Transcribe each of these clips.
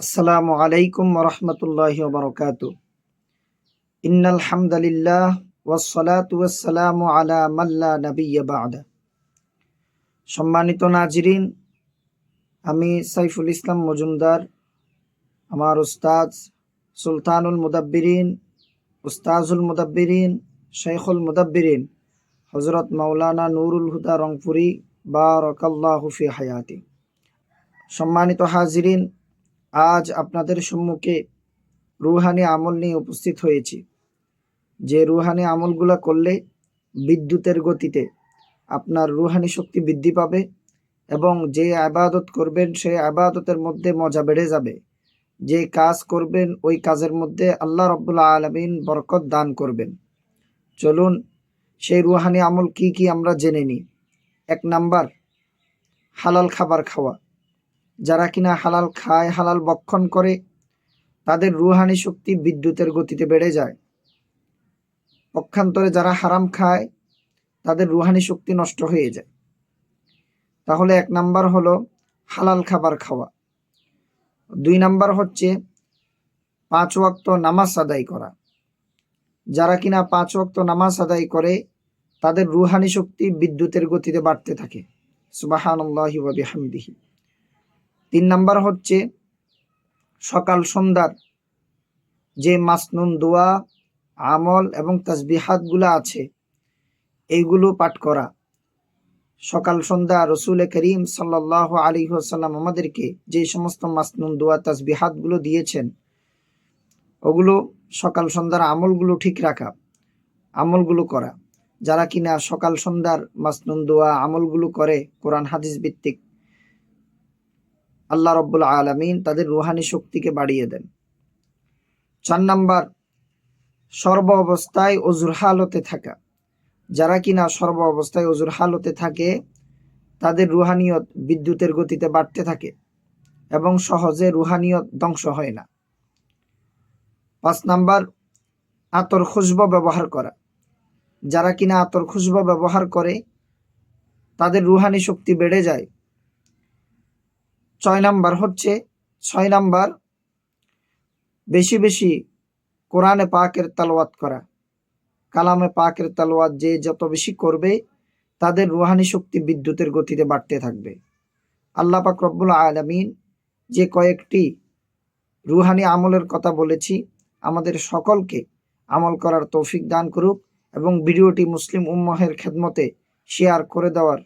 আসসালামু আলাইকুম রহমতুল্লাহ বরকাত ইন্নাল হামদালিল্লাহ ওয়াসসালাতু ওয়াসসালামু আলা মাল্লা নাবিয়্যা বা'দা। সম্মানিত নাজিরিন, আমি সাইফুল ইসলাম মজুমদার, আমার উস্তাদ সুলতানুল মুদাব্বিরিন, উস্তাজুল মুদাব্বিরিন শেখুল মুদাব্বিরিন হজরত মাওলানা নুরুল হুদা রংপুরি, বারাকাল্লাহু ফি হায়াতি। সম্মানিত হাজিরিন আজ আপনাদের সম্মুখে রুহানি আমল নিয়ে উপস্থিত হয়েছি। যে রুহানি আমলগুলো করলে বিদ্যুতের গতিতে আপনার রুহানি শক্তি বৃদ্ধি পাবে এবং যে আবাদত করবেন সেই আবাদতের মধ্যে মজা বেড়ে যাবে। যে কাজ করবেন ওই কাজের মধ্যে আল্লাহ রব্বুল্লা আলমিন বরকত দান করবেন। চলুন সেই রুহানি আমল কি কি আমরা জেনে নিই। এক নাম্বার, হালাল খাবার খাওয়া। যারা কিনা হালাল খায়, হালাল বক্ষণ করে, তাদের রুহানি শক্তি বিদ্যুতের গতিতে বেড়ে যায়। পক্ষান্তরে যারা হারাম খায়, তাদের রুহানি শক্তি নষ্ট হয়ে যায়। তাহলে এক নাম্বার হলো হালাল খাবার খাওয়া। দুই নাম্বার হচ্ছে পাঁচ ওয়াক্ত নামাজ আদায় করা। যারা কিনা পাঁচ ওয়াক্ত নামাজ আদায় করে, তাদের রুহানি শক্তি বিদ্যুতের গতিতে বাড়তে থাকে। সুবাহান হামদিহি তিন নাম্বার হচ্ছে সকাল সন্ধ্যার যে মাসনুন দোয়া, আমল এবং তাসবিহাতগুলো আছে, এইগুলো পাঠ করা। সকাল সন্ধ্যা রসুল করিম সাল্লাহ আলী সাল্লাম আমাদেরকে যে সমস্ত মাসনুন দোয়া, তাসবিহাতগুলো দিয়েছেন, ওগুলো সকাল সন্ধ্যার আমলগুলো ঠিক রাখা, আমলগুলো করা। যারা কিনা সকাল সন্ধ্যার মাসনুন দোয়া, আমলগুলো করে, কোরআন, হাদিস ভিত্তিক আল্লাহ রব্বুল আলমিন তাদের রুহানি শক্তিকে বাড়িয়ে দেন। চার নাম্বার, সর্ব অবস্থায় অজুর হালতে থাকা। যারা কিনা সর্ব অবস্থায় অজুর হালতে থাকে, তাদের রুহানিয়ত বিদ্যুতের গতিতে বাড়তে থাকে এবং সহজে রুহানিয়ত ধ্বংস হয় না। পাঁচ নাম্বার, আতর খুশব ব্যবহার করা। যারা কিনা আতর খুশব ব্যবহার করে, তাদের রুহানি শক্তি বেড়ে যায় ছয় নাম্বার হচ্ছে, ছয় নাম্বার, বেশি বেশি কোরআনে পাকের তালওয়াত করা। কালামে পাকের তালওয়াত যে যত বেশি করবে, তাদের রুহানি শক্তি বিদ্যুতের গতিতে বাড়তে থাকবে। আল্লাহ পাক রব্বুল আলমিন যে কয়েকটি রুহানি আমলের কথা বলেছি, আমাদের সকলকে আমল করার তৌফিক দান করুক এবং ভিডিওটি মুসলিম উম্মহের খেদমতে শেয়ার করে দেওয়ার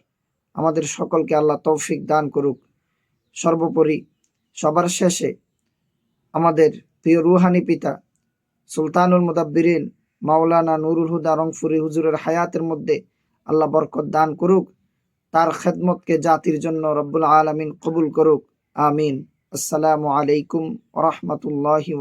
আমাদের সকলকে আল্লাহ তৌফিক দান করুক। সর্বোপরি সবার শেষে আমাদের প্রিয় রুহানি পিতা সুলতানুল মুদাব্বিরিন, মাওলানা নুরুল হুদা রংফুরি হুজুরের হায়াতের মধ্যে আল্লাহ বরকত দান করুক, তার খেদমতকে জাতির জন্য রব্বুল আলমিন কবুল করুক। আমিন। আসসালামু আলাইকুম ওরহমতুল্লাহি